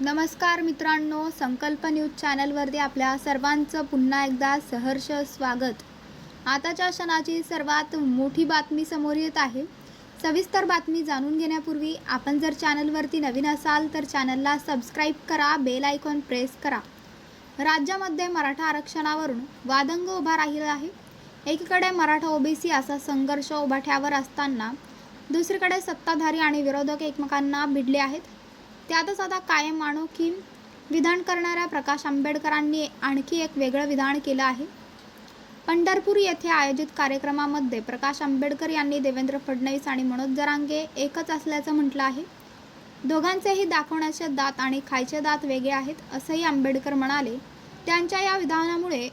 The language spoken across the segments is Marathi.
नमस्कार मित्रांनो संकल्प न्यूज चॅनलवरती आपल्या सर्वांचं पुन्हा एकदा सहर्ष स्वागत. आताच्या क्षणाची सर्वात मोठी बातमी समोर येत आहे. सविस्तर बातमी जाणून घेण्यापूर्वी आपण जर चॅनलवरती नवीन असाल तर चॅनलला सबस्क्राईब करा बेल आयकॉन प्रेस करा. राज्यामध्ये मराठा आरक्षणावरून वादंग उभा राहिला आहे. एकीकडे मराठा ओबीसी असा संघर्ष उभाठ्यावर असताना दुसरीकडे सत्ताधारी आणि विरोधक एकमेकांना भिडले आहेत. त्यातच आता कायम अनोखी विधान करणाऱ्या प्रकाश आंबेडकरांनी आणखी एक वेगळं विधान केलं आहे. पंढरपूर येथे आयोजित कार्यक्रमामध्ये प्रकाश आंबेडकर यांनी देवेंद्र फडणवीस आणि मनोज जरांगे एकच असल्याचं म्हटलं आहे. दोघांचेही दाखवण्याचे दात आणि खायचे दात वेगळे आहेत असंही आंबेडकर म्हणाले. त्यांच्या या विधानामुळे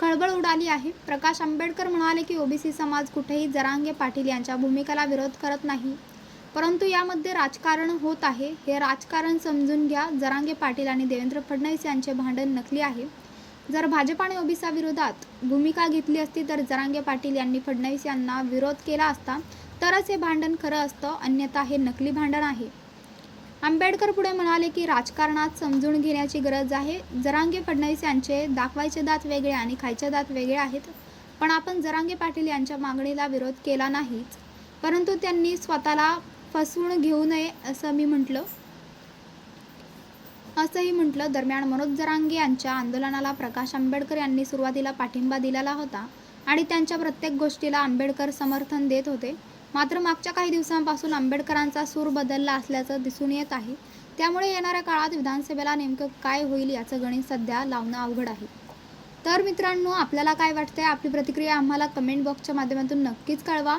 खळबळ उडाली आहे. प्रकाश आंबेडकर म्हणाले की ओबीसी समाज कुठेही जरांगे पाटील यांच्या भूमिकेला विरोध करत नाही. परंतु यामध्ये राजकारण होत आहे. हे राजकारण समजून घ्या. जरांगे पाटील आणि देवेंद्र फडणवीस यांचे भांडण नकली आहे. जर भाजप आणि ओबीसा विरोधात भूमिका घेतली असती तर जरांगे पाटील यांनी फडणवीस यांना विरोध केला असता तरच हे भांडण खरं असतं. अन्यथा हे नकली भांडण आहे. आंबेडकर पुढे म्हणाले की राजकारणात समजून घेण्याची गरज आहे. जरांगे फडणवीस यांचे दाखवायचे दात वेगळे आणि खायचे दात वेगळे आहेत. पण आपण जरांगे पाटील यांच्या मागणीला विरोध केला नाहीच. परंतु त्यांनी स्वतःला फसवून घेऊ नये असं मी म्हटलं. असंही म्हटलं. दरम्यान मनोज जरांगे यांच्या आंदोलनाला प्रकाश आंबेडकर यांनी सुरुवातीला पाठिंबा दिलेला होता आणि त्यांच्या प्रत्येक गोष्टीला आंबेडकर समर्थन देत होते. मात्र मागच्या काही दिवसांपासून आंबेडकरांचा सूर बदलला असल्याचं दिसून येत आहे. त्यामुळे येणाऱ्या काळात विधानसभेला नेमकं काय होईल याचं गणित सध्या लावणं अवघड आहे. तर मित्रांनो आपल्याला काय वाटतंय? आपली प्रतिक्रिया आम्हाला कमेंट बॉक्सच्या माध्यमातून नक्कीच कळवा.